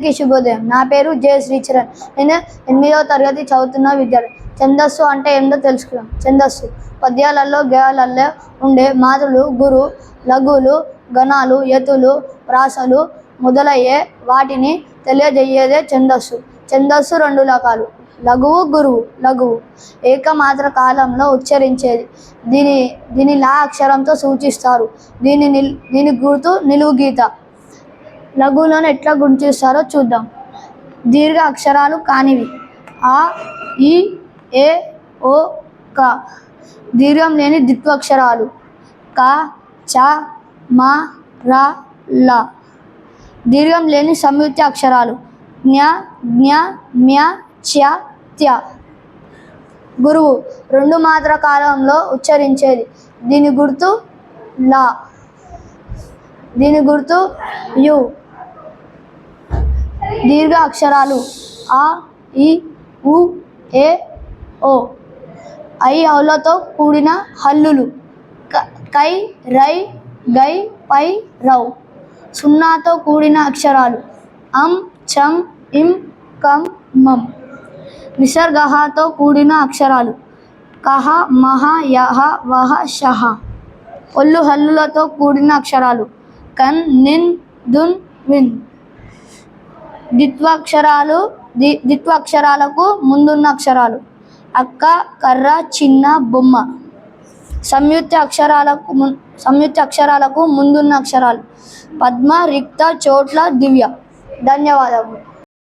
అందరికీ శుభోదయం. నా పేరు జయ శ్రీచరణ్. నేను ఎనిమిదవ తరగతి చదువుతున్న విద్యార్థి. ఛందస్సు అంటే ఏందో తెలుసుకున్నాం ఛందస్సు. పద్యాలలో గేయాలలో ఉండే మాతృలు గురు లఘువులు గణాలు యతులు ప్రాసలు మొదలయ్యే వాటిని తెలియజేయేదే ఛందస్సు. ఛందస్సు రెండు రకాలు. లఘువు గురువు. లఘువు. ఏకమాత్ర కాలంలో ఉచ్చరించేది. దీని దీని లా అక్షరంతో సూచిస్తారు. దీని నిల్ దీని గుర్తు నిలువు గీత. లఘువులను ఎట్లా గుర్తిస్తారో చూద్దాం. దీర్ఘ అక్షరాలు కానివి. ఆ ఈ ఏ ఓ క. దీర్ఘం లేని ద్విత్వక్షరాలు క చ మ ర ల. దీర్ఘం లేని సంయుక్త అక్షరాలు. జ్ఞ జ్ఞ మ్య చ్య త్య. గురువు రెండు మాత్ర కాలంలో ఉచ్చరించేది. దీని గుర్తు లా. దీని గుర్తు యు. దీర్ఘ అక్షరాలు ఆ ఈ ఉ ఏ ఓ. ఐ అవులతో కూడిన హల్లులు. క- కై రై గై పై రౌ. సున్నాతో కూడిన అక్షరాలు. అం చం ఇం కం మం. విసర్గహతో కూడిన అక్షరాలు. కహ మహ యహ వహ షహ. ఒళ్ళు హల్లులతో కూడిన అక్షరాలు. కన్ నిన్ దున్ విన్. ద్విత్వాక్షరాలు ది ద్విత్వాక్షరాలకు ముందున్న అక్షరాలు. అక్క కర్ర చిన్న బొమ్మ. సంయుక్త అక్షరాలకు సంయుక్త అక్షరాలకు ముందున్న అక్షరాలు. పద్మ రిక్త చోట్ల దివ్య. ధన్యవాదములు.